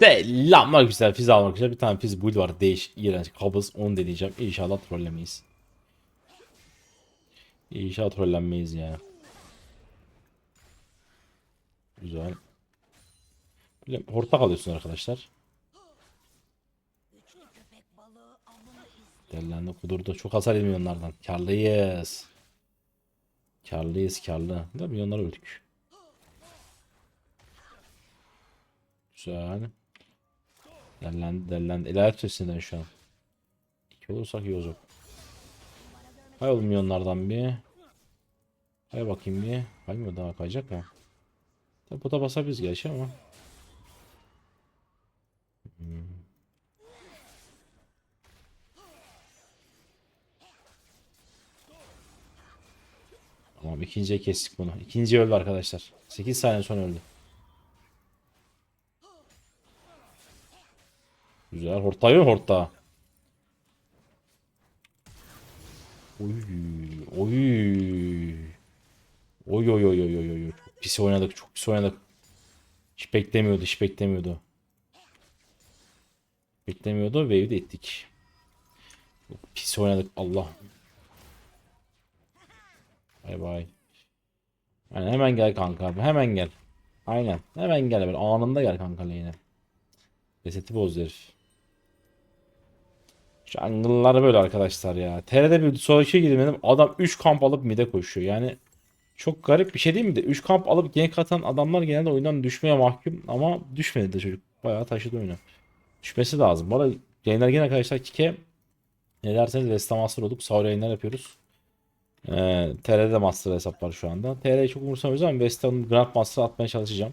Selamlar güzel fiz almak güzel bir tane fiz build var değiş iğrenç kabız onu deneyeceğim İnşallah trollemeyiz. İnşallah trollenmeyiz ya. Güzel. Böyle hortlak alıyorsun arkadaşlar. Derlendi kudurdu. Çok hasar yemiyor onlardan. Karlıyız. Karlıyız karlı. Da milyonlar öldük. Güzel. Derlendi derlendi. İlerlet sesinden şu an. İki olursak iyi olacak. Hay oğlum milyonlardan bir. Hay bakayım bir. Kaymıyor daha kayacak mı? Tabi pota basabiliriz gerçi ama. Hmm. Tamam ikinciye kestik bunu. İkinci öldü arkadaşlar. 8 saniye sonra öldü. Güzel. Hortlayıyor horta. Oy. Oy. Oy oy oy oy oy. Çok pis oynadık. Çok pis oynadık. Hiç beklemiyordu. Hiç beklemiyordu. Beklemiyordu. Wave'i de ettik. Çok pis oynadık. Allah. Bay bay. Aynen hemen gel kanka abi. Hemen gel. Aynen. Hemen gel böyle. Anında gel kanka lane'e. Reseti boz herif. Jungle'lar böyle arkadaşlar ya. TR'de bir sonraki girmedim. Adam 3 kamp alıp mide koşuyor. Yani çok garip bir şey değil mi de 3 kamp alıp gank atan adamlar genelde oyundan düşmeye mahkum ama düşmedi de çocuk. Bayağı taşıdı oyunu. Düşmesi lazım. Bu arada yayınlar gene arkadaşlar Kike ne derseniz Resta Master olduk. Sahur yayınlar yapıyoruz. Ee, TR'de Master hesap var şu anda. TR'yi çok umursamıyoruz ama Vesta'nın Grand Master atmaya çalışacağım.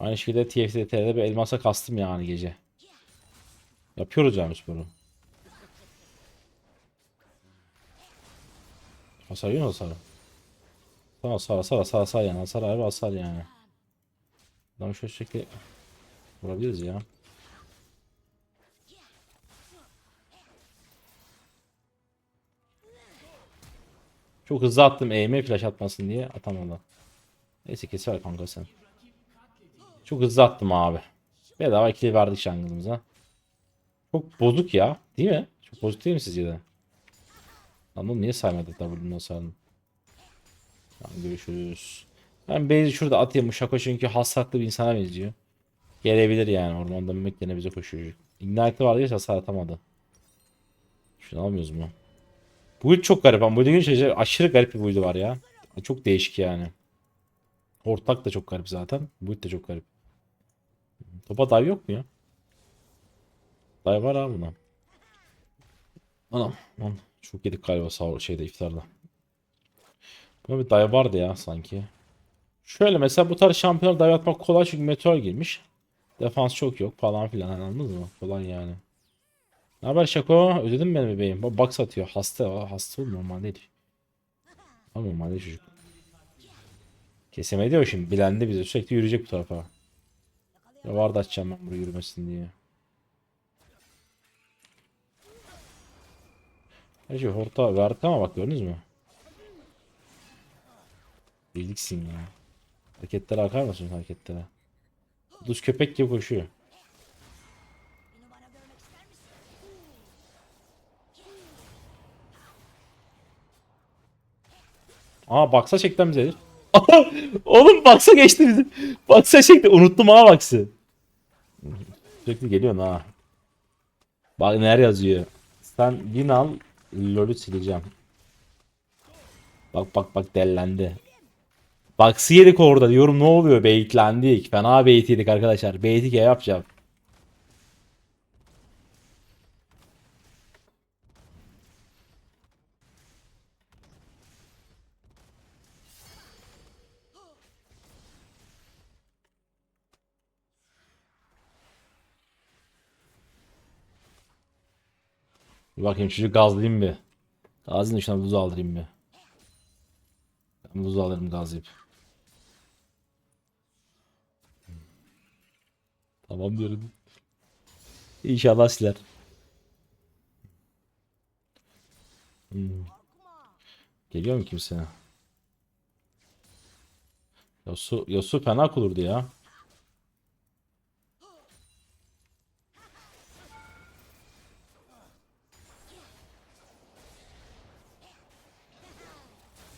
Aynı şekilde TFT TR'de bir elmasa kastım yani gece. Yapıyoruz yani sporu. Hasar yiyor hasar? Tamam hasar hasar hasar hasar yani hasar abi hasar yani. Adam şöyle şekli vurabiliriz ya. Çok hızlı attım eğime flash atmasın diye atamadı. Neyse keser kanka sen. Çok hızlı attım abi. Bedava ikili verdik şangılımıza. Çok bozuk ya. Değil mi? Çok bozuk değil mi sizce de? Lan oğlum niye saymadık W'nin hasarını? Tamam görüşürüz. Ben Beyzi şurada atayım. Bu Şako çünkü hasratlı bir insana benziyor. Gelebilir yani. Ormanda mımek gene bize koşuyor. Ignite'ı vardı ya hasar atamadı. Şunu almıyoruz mu? Build çok garip ama build'in şey aşırı garip bir build var ya. Çok değişik yani. Ortak da çok garip zaten. Build de çok garip. Topa dive yok mu ya? Dive var abi buna. Anam. Lan çok yedik galiba sağ şeyde iftarda. Buna bir dive vardı ya sanki. Şöyle mesela bu tarz şampiyon dive atmak kolay çünkü meteor girmiş. Defans çok yok falan filan hani anladınız mı? Kolay yani. Ne haber Şako? Özledin mi beni bebeğim? Bak box atıyor. Hasta. Hasta oğlum normal değil. Ama normal değil çocuk. Kesemedi o şimdi. Bilendi bize. Sürekli yürüyecek bu tarafa. Ya vardı açacağım ben buraya yürümesin diye. Şey horta verdik ama bak gördünüz mü? Birliksin ya. Hareketlere akar mısın hareketlere? Kuduz köpek gibi koşuyor. Aa baksa çekten bize. Oğlum baksa geçti bizi. Baksa çekti. Unuttum ha baksı. Sürekli geliyorsun ha. Bak neler yazıyor. Sen win al. LoL'ü sileceğim. Bak bak bak dellendi. Baksı yedik orada diyorum ne oluyor beyitlendik. Fena beyit arkadaşlar. Beyti ya yapacağım. Bir bakayım çocuk gazlayayım bir. Gazlayayım şuna buz aldırayım bir. Ben buz alırım gazlayıp. Tamam diyorum. İnşallah siler. Hmm. Geliyor mu kimse? Yosu, Yosu fena kulurdu ya.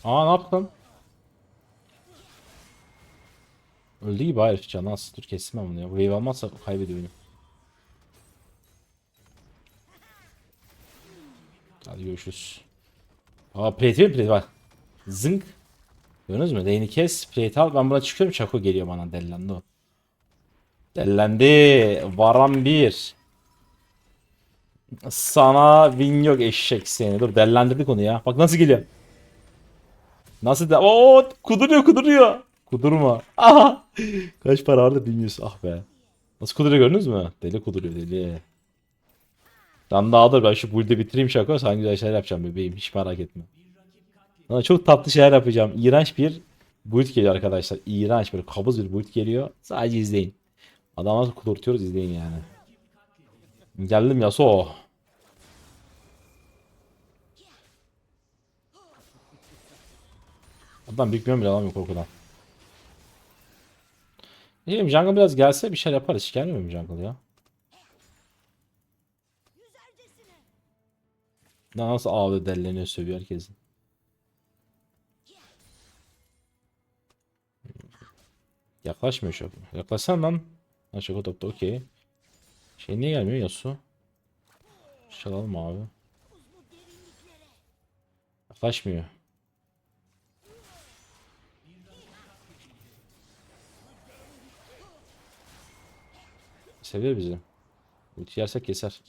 Aa ne yaptın? Öldü gibi hayır canı az. Dur kestim ben bunu ya. Wave almazsa kaybediyor oyunu. Hadi görüşürüz. Aa plate mi plate var. Zınk. Gördünüz mü? Lane'i kes. Plate al. Ben buna çıkıyorum. Çako geliyor bana. Dellendi o. Dellendi. Varan bir. Sana win yok eşek seni. Dur dellendirdik onu ya. Bak nasıl geliyor. Nasıl da Oo kuduruyor kuduruyor. Kudurma. Aha. Kaç para vardı bilmiyorsun. Ah be. Nasıl kuduruyor gördünüz mü? Deli kuduruyor deli. Lan daha dur ben şu build'i bitireyim şaka. Sana güzel şeyler yapacağım bebeğim. Hiç merak etme. Sana çok tatlı şeyler yapacağım. İğrenç bir build geliyor arkadaşlar. İğrenç böyle kabız bir build geliyor. Sadece izleyin. Adamı nasıl kudurtuyoruz izleyin yani. Geldim Yasuo. Adam bükmüyorum bile alamıyor korkudan. İyiyim jungle biraz gelse bir şey yaparız. Hiç gelmiyor mu jungle ya? Nasıl ağlıyor delleniyor sövüyor herkesi. Yaklaşmıyor çok. Yaklaşsan lan. Ha çok topta okey. Şey niye gelmiyor Yasu? Çalalım abi. Yaklaşmıyor. Seviyor bizi. Ulti yersek keser.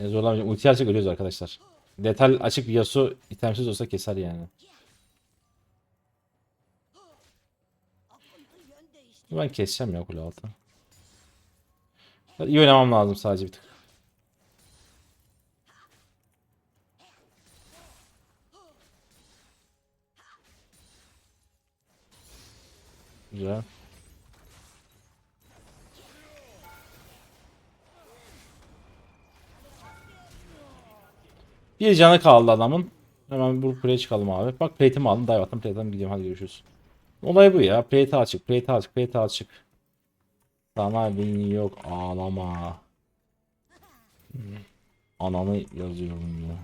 En zorlamayacağım. Ulti yersek ölüyoruz arkadaşlar. Detal açık bir Yasuo itemsiz olsa keser yani. Ben keseceğim ya kule altı. İyi oynamam lazım sadece bir tık. Güzel. Bir canı kaldı adamın. Hemen bu kuleye çıkalım abi. Bak plate'imi aldım. Dive attım. Plate'den gidiyorum. Hadi görüşürüz. Olay bu ya. Plate açık. Plate açık. Plate açık. Sana win yok. Ağlama. Hmm. Ananı yazıyorum ya.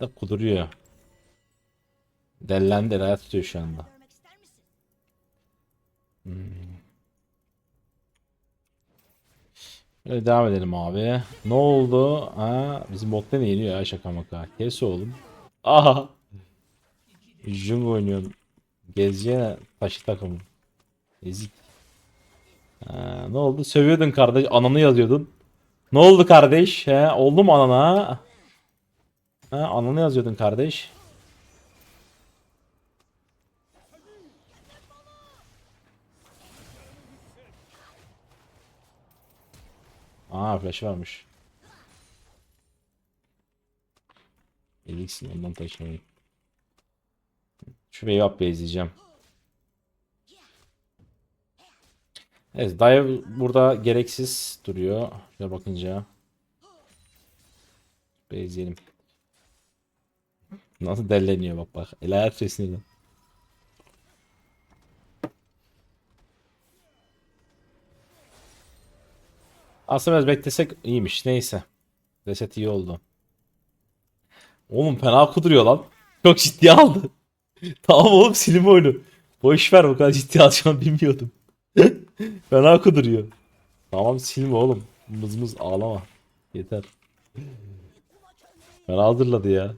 Da kuduruyor. Dellendi. El hayat tutuyor şu anda. Görmek ister misin? Öyle devam edelim abi. Ne oldu? Ha, bizim bot ne yeniyor ya şaka maka. Kes oğlum. Aha. Jung oynuyorum. Gezeceğine taşı takımı. Ezik. Ha, ne oldu? Sövüyordun kardeş. Ananı yazıyordun. Ne oldu kardeş? He, oldu mu anana? Ha, ananı yazıyordun kardeş. Aa flash varmış. Eliksin ondan taşımayın. Şu wave up izleyeceğim. Evet dive burada gereksiz duruyor. Şöyle bakınca. Bezleyelim. Nasıl delleniyor bak bak. El ayak sesini. Aslında biraz beklesek iyiymiş. Neyse. Reset iyi oldu. Oğlum fena kuduruyor lan. Çok ciddiye aldı. tamam oğlum silme oyunu. Boş ver bu kadar ciddiye alacağını bilmiyordum. fena kuduruyor. Tamam silme oğlum. Mız mız ağlama. Yeter. Fena hazırladı ya.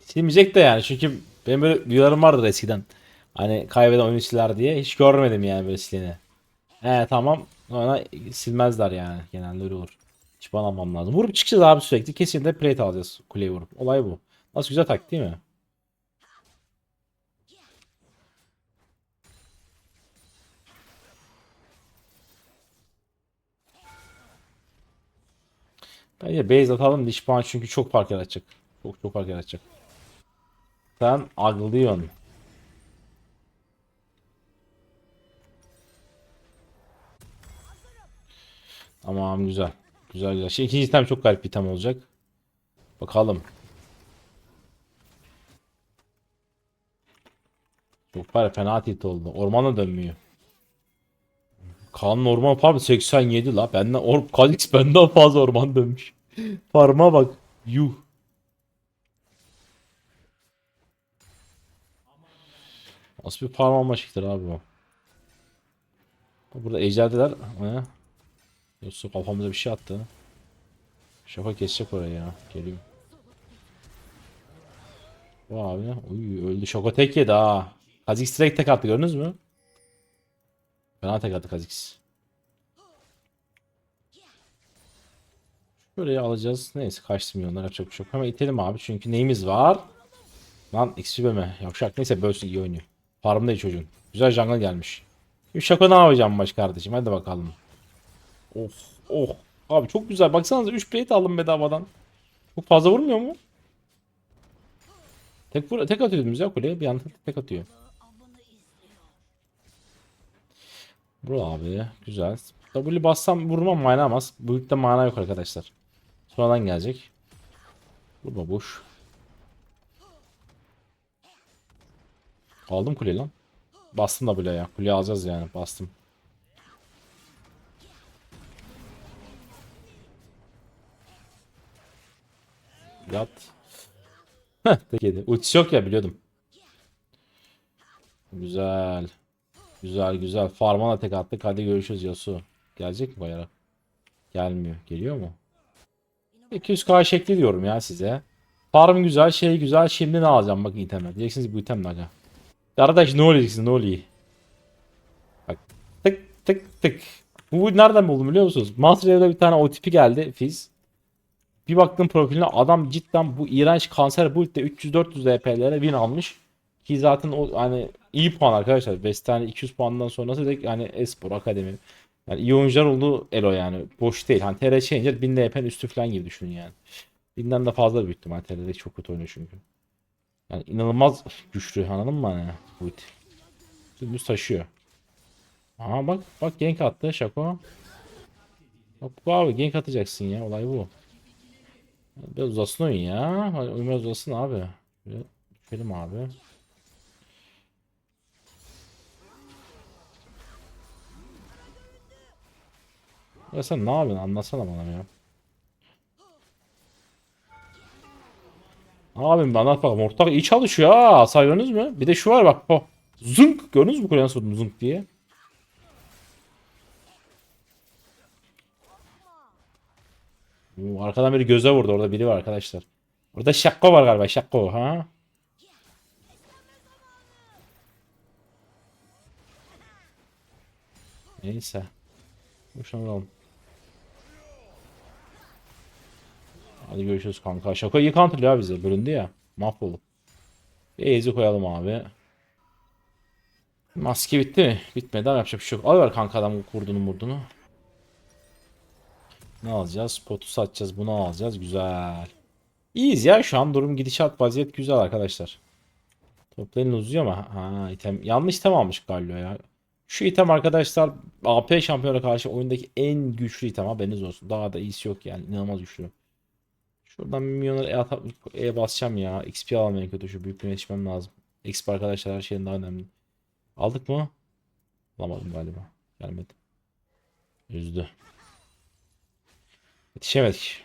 Silmeyecek de yani çünkü benim böyle videolarım vardır eskiden. Hani kaybeden oyuncular diye hiç görmedim yani böyle sileni. He tamam. Ona silmezler yani. Genelde öyle olur. Hiç banlamam lazım. Vurup çıkacağız abi sürekli. Kesin de plate alacağız kuleye vurup. Olay bu. Nasıl güzel taktik değil mi? Bence base atalım diş puan çünkü çok fark yaratacak. Çok çok fark yaratacak. Sen aglıyorsun. Tamam güzel. Güzel güzel. Şimdi ikinci item çok garip bir item olacak. Bakalım. Çok var fena tilt oldu. Ormana dönmüyor. Kaan normal farm 87 la. Benden or Kalix benden fazla orman dönmüş. Farma bak. Yuh. Nasıl bir farm alma şekli abi bu. Burada ejderdeler. He. Yoksa kafamıza bir şey attı. Şaka kesecek orayı ya. Geliyor. Bu abi. Uy öldü. Şoko tek yedi ha. Kha'Zix direkt tek attı gördünüz mü? Fena tek attı Kha'Zix. Şurayı alacağız. Neyse kaçtı milyonlar yapacak bir şey. Hemen itelim abi çünkü neyimiz var? Lan XP mi? Yavşak neyse bölsün iyi oynuyor. Farmda çocuğun. Güzel jungle gelmiş. Şaka ne yapacağım baş kardeşim hadi bakalım. Of oh. Abi çok güzel baksanıza 3 plate aldım bedavadan. Çok fazla vurmuyor mu? Tek, vur tek atıyordunuz ya kuleye bir anda tek atıyor. Vur abi güzel. W bassam vurmam mana amaz. Bu yükte mana yok arkadaşlar. Sonradan gelecek. Vurma boş. Aldım kuleyi lan. Bastım da bile ya. Kuleyi alacağız yani. Bastım. Yat. Heh, tek yedi. Yok ya biliyordum. Güzel. Güzel güzel. Farmana tek attık. Hadi görüşürüz Yasu. Gelecek mi bayara? Gelmiyor. Geliyor mu? 200k şekli diyorum ya size. Farm güzel, şey güzel. Şimdi ne alacağım bakın iteme. Diyeceksiniz bu item ne aga? Arkadaş ne diyeceksiniz ne oluyor? Bak tık tık tık. Bu nereden buldum biliyor musunuz? Master bir tane OTP geldi Fizz. Bir baktım profiline adam cidden bu iğrenç kanser build'de 300-400 DP'lere win almış. Ki zaten o hani iyi puan arkadaşlar. Western 200 puandan sonrası direkt yani espor akademi. Yani iyi oyuncular oldu Elo yani. Boş değil. Hani TR Changer 1000 DP'nin üstü falan gibi düşünün yani. 1000'den de fazla büyük ihtimal TR'de çok kötü oynuyor çünkü. Yani inanılmaz güçlü anladın mı hani bu it. Dümdüz taşıyor. Aha bak bak gank attı Şako. Bak bu abi gank atacaksın ya olay bu. Biraz uzasın oyun ya. Oyun biraz uzasın abi. Böyle düşelim abi. Ya sen ne yapıyorsun? Anlatsana bana ya. Abim anlat bakalım. Ortak iyi çalışıyor ha. Hasar gördünüz? Bir de şu var bak. Oh. Zınk. Gördünüz mü nasıl vurdum zınk diye? Arkadan biri göze vurdu. Orada biri var arkadaşlar. Orada Şakko var galiba. Şakko ha. Neyse. Şunu alalım. Hadi görüşürüz kanka. Şaka iyi counterlıyor bize. Bölündü ya. Mahvolduk. Bir ezi koyalım abi. Maske bitti mi? Bitmedi ama yapacak bir şey yok. Alıver kanka adam kurdunu murdunu. Ne alacağız? Spotu satacağız. Bunu alacağız. Güzel. İyiyiz ya şu an durum gidişat vaziyet güzel arkadaşlar. Toplayın uzuyor ama ha item yanlış item almış Galio ya. Şu item arkadaşlar AP şampiyona karşı oyundaki en güçlü item haberiniz olsun. Daha da iyisi yok yani inanılmaz güçlü. Şuradan milyonları E, atıp e basacağım ya. XP en kötü şu büyüklüğüne yetişmem lazım. XP arkadaşlar her şeyin daha önemli. Aldık mı? Alamadım galiba. Gelmedi. Üzdü. Yetişemedik.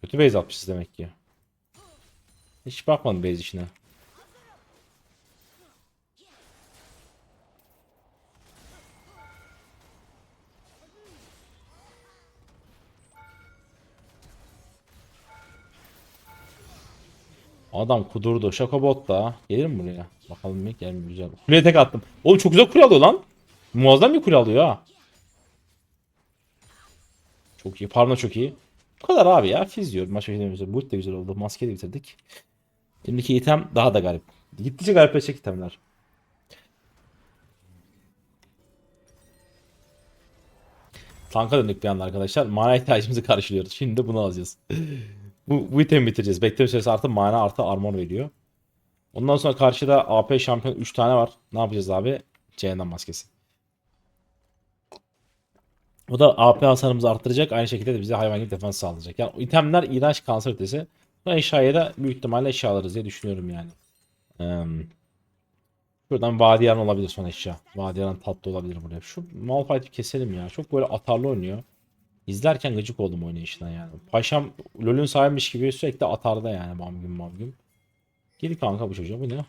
Kötü base atmışız demek ki. Hiç bakmadım base işine. Adam kudurdu. Şakobot da. Gelir mi buraya? Bakalım bir gelmiyor güzel. Kuleye tek attım. Oğlum çok güzel kule alıyor lan. Muazzam bir kule alıyor ha. Çok iyi. Parma çok iyi. Bu kadar abi ya. Fiz diyorum. Maç oynamıyoruz. Boot de güzel oldu. Maske de bitirdik. Şimdiki item daha da garip. Gittikçe garipleşecek itemler. Tanka döndük bir anda arkadaşlar. Mana ihtiyacımızı karşılıyoruz. Şimdi de bunu alacağız. bu, bu itemi bitireceğiz. Bekleme süresi artı mana artı armor veriyor. Ondan sonra karşıda AP şampiyon 3 tane var. Ne yapacağız abi? Cehennem maskesi. O da AP hasarımızı arttıracak. Aynı şekilde de bize hayvan gibi defans sağlayacak. Yani itemler iğrenç kanser ötesi. Bu eşyaya da büyük ihtimalle eşya alırız diye düşünüyorum yani. Eee, Şuradan Vadiyan olabilir son eşya. Vadiyan tatlı olabilir buraya. Şu Malphite'i keselim ya. Çok böyle atarlı oynuyor. İzlerken gıcık oldum oynayışına yani. Paşam LoL'ün sahibiymiş gibi sürekli atarda yani bam gün bam gün. Gel kanka bu çocuğa bu ne?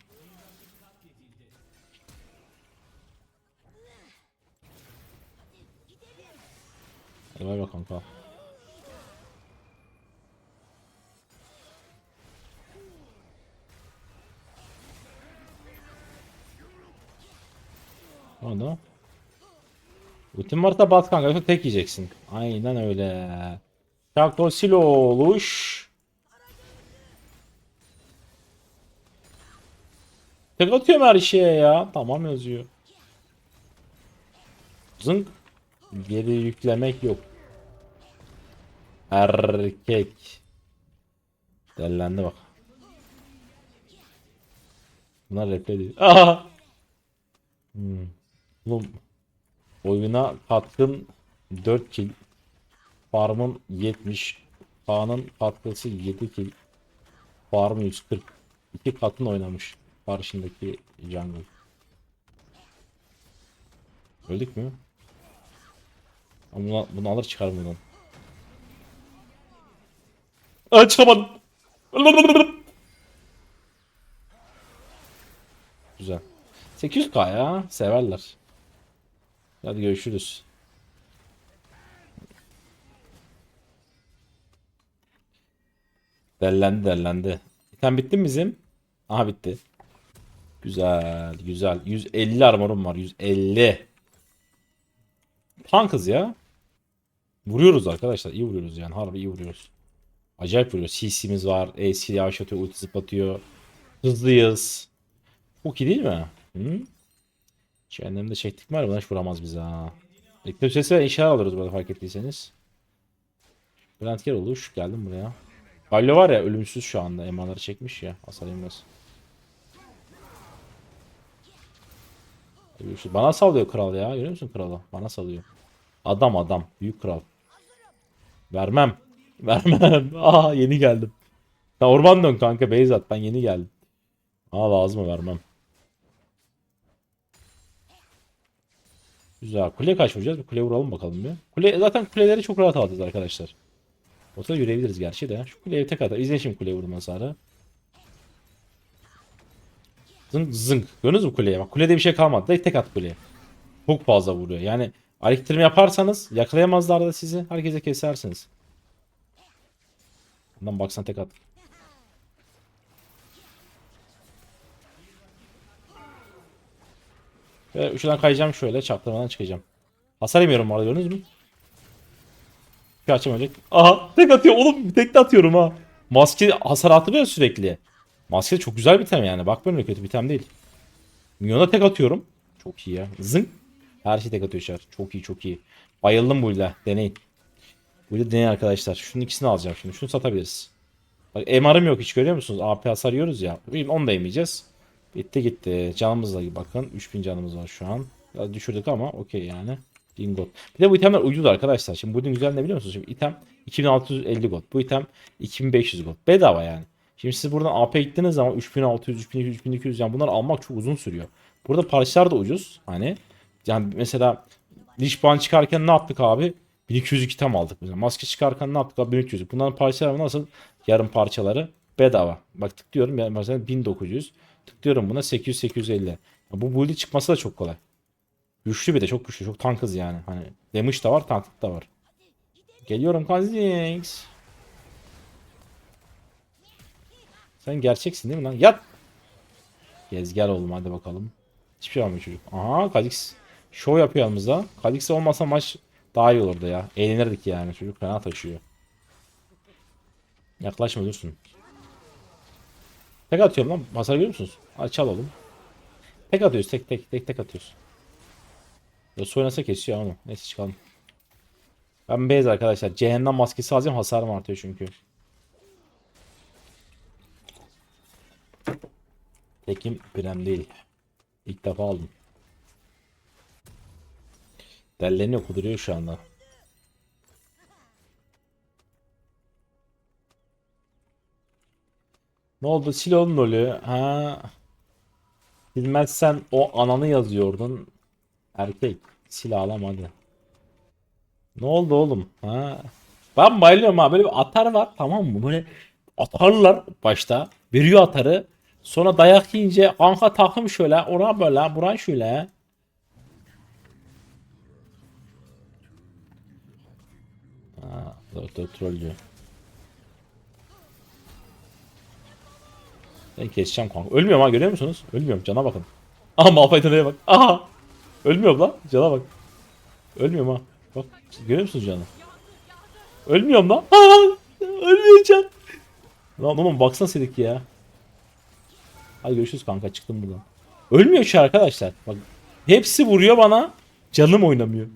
Bay bay kanka. Onu. Ultim varsa bat kanka yoksa tek yiyeceksin. Aynen öyle. Çakto silo oluş. Tek atıyorum her şeye ya. Tamam yazıyor. Zınk. Geri yüklemek yok. Erkek. Dellendi bak. Bunlar replay değil. Aha. Hmm. Oğlum oyuna katkın 4 kill. Farmın 70. Kaan'ın katkısı 7 kill. Farm 140. İki katın oynamış karşındaki jungle. Öldük mü? Bunu, bunu alır çıkar buradan. Aa çıkamadım. Güzel. 800k ya. Severler. Hadi görüşürüz. Dellendi dellendi. İtem bitti mi bizim? Aha bitti. Güzel güzel. 150 armorum var. 150. Tankız ya. Vuruyoruz arkadaşlar. İyi vuruyoruz yani. Harbi iyi vuruyoruz. Acayip vuruyoruz. CC'miz var. AC yavaşlatıyor. Ulti zıplatıyor. Hızlıyız. Çok iyi değil mi? Hı? Cehennemde çektik ya buna hiç vuramaz bize ha. Reklam sesi ve inşallah alırız burada fark ettiyseniz. Bülent Ker oluş geldim buraya. Galio var ya ölümsüz şu anda. Emaları çekmiş ya. Hasar. Görüşürüz. Bana sallıyor kral ya. Görüyor musun kralı? Bana sallıyor. Adam adam. Büyük kral. Vermem. Vermem. Aa yeni geldim. Ya orman dön kanka Beyzat. Ben yeni geldim. Aa lazım mı vermem. Güzel. Kule kaç vuracağız? Bir kule vuralım bakalım bir. Kule zaten kuleleri çok rahat alacağız arkadaşlar. Ortada yürüyebiliriz gerçi de. Şu kuleye tek atar. İzleyin şimdi kule vurma hasarı. Zınk zınk. Gördünüz mü kuleye? Bak kulede bir şey kalmadı. Tek tek at kuleye. Çok fazla vuruyor. Yani aliktirme yaparsanız yakalayamazlar da sizi. Herkese kesersiniz. Bundan baksan tek at. Ve şuradan kayacağım şöyle. Çaktırmadan çıkacağım. Hasar yemiyorum bu arada gördünüz mü? Bir açamayacak. Aha tek atıyor oğlum tek de atıyorum ha. Maske hasar atılıyor sürekli. Maske çok güzel bir tem yani. Bak böyle kötü bir tem değil. Minyona tek atıyorum. Çok iyi ya. Zınk. Her şey tek atıyor şer. Çok iyi çok iyi. Bayıldım bu ile. Deneyin. Bu ile deneyin arkadaşlar. Şunun ikisini alacağım şimdi. Şunu satabiliriz. Bak MR'ım yok hiç görüyor musunuz? AP hasar yiyoruz ya. Bugün onu da yemeyeceğiz. Bitti gitti. Canımızla bakın. 3000 canımız var şu an. Biraz düşürdük ama okey yani. Dingot. Bir de bu itemler ucuz arkadaşlar. Şimdi bu güzel ne biliyor musunuz? Şimdi item 2650 gold. Bu item 2500 gold. Bedava yani. Şimdi siz buradan AP gittiğiniz zaman 3600, 3200, 3200 yani bunları almak çok uzun sürüyor. Burada parçalar da ucuz. Hani yani mesela diş ban çıkarken ne yaptık abi? 1202 tam aldık mesela. Maske çıkarken ne yaptık abi? 1300. Bunların parçaları nasıl? Yarım parçaları bedava. Bak tıklıyorum ya mesela 1900. Tıklıyorum buna 800 850. Bu build'i çıkması da çok kolay. Güçlü bir de çok güçlü. Çok tankız yani. Hani damage da var, tanklık da var. Geliyorum Kazix. Sen gerçeksin değil mi lan? Yat. Gez gel oğlum hadi bakalım. Hiçbir şey olmuyor çocuk. Aha Kazix. Show yapıyor yanımızda. Kazix olmasa maç daha iyi olurdu ya. Eğlenirdik yani. Çocuk fena taşıyor. Yaklaşma dursun. Tek atıyorum lan. Hasar görüyor musunuz? Hadi çal oğlum. Tek atıyoruz. Tek tek tek tek atıyoruz. Yasuo oynasa kesiyor ama. Neyse çıkalım. Ben beyaz arkadaşlar. Cehennem maskesi alacağım. Hasarım artıyor çünkü. Tekim prem değil. İlk defa aldım. Delleniyor kuduruyor şu anda. Ne oldu? Sil oğlum rolü. Ha. Bilmezsen o ananı yazıyordun. Erkek sil ağlam hadi. Ne oldu oğlum? Ha? Ben bayılıyorum ha. Böyle bir atar var tamam mı? Böyle atarlar başta. Veriyor atarı. Sonra dayak yiyince kanka takım şöyle. Ona böyle. Buran şöyle. Doktor trollüyor. Ben keseceğim kanka. Ölmüyorum ha görüyor musunuz? Ölmüyorum cana bakın. Aha Malphite'e bak. Aha. Ölmüyorum lan. Cana bak. Ölmüyorum ha. Bak görüyor musunuz canı? Ölmüyorum lan. Aa, ölmüyor can. Lan oğlum baksana Sedik ya. Hadi görüşürüz kanka çıktım buradan. Ölmüyor şu arkadaşlar. Bak hepsi vuruyor bana. Canım oynamıyor.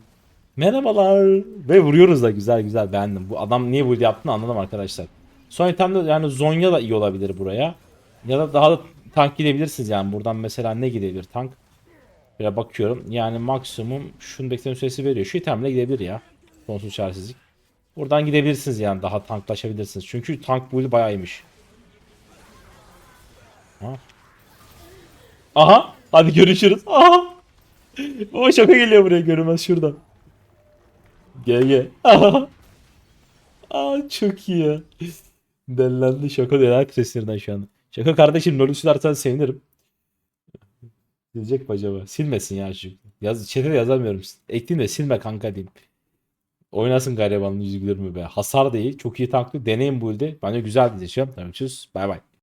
Merhabalar. Ve vuruyoruz da güzel güzel beğendim. Bu adam niye bu yaptığını anladım arkadaşlar. Son itemde yani Zonya da iyi olabilir buraya. Ya da daha da tank gidebilirsiniz yani. Buradan mesela ne gidebilir tank? Böyle bakıyorum. Yani maksimum şunun bekleme süresi veriyor. Şu itemle gidebilir ya. Sonsuz çaresizlik. Buradan gidebilirsiniz yani. Daha tanklaşabilirsiniz. Çünkü tank build bayağı iyiymiş. Ha. Aha. Hadi görüşürüz. Aha. O şaka geliyor buraya görünmez şuradan. Aha. Aa çok iyi ya. Delilendi şaka değil seslerinden şu anda. Şaka kardeşim LoL'ü silersen sevinirim. Silecek mi acaba? Silmesin ya çocuk. Yaz, chat'e de yazamıyorum. Ekleyeyim de silme kanka diyeyim. Oynasın garibanın yüzü gülür mü be. Hasar değil. Çok iyi tanklı. Deneyin bu ilde. Bence güzel diyeceğim. Görüşürüz. Bay bay.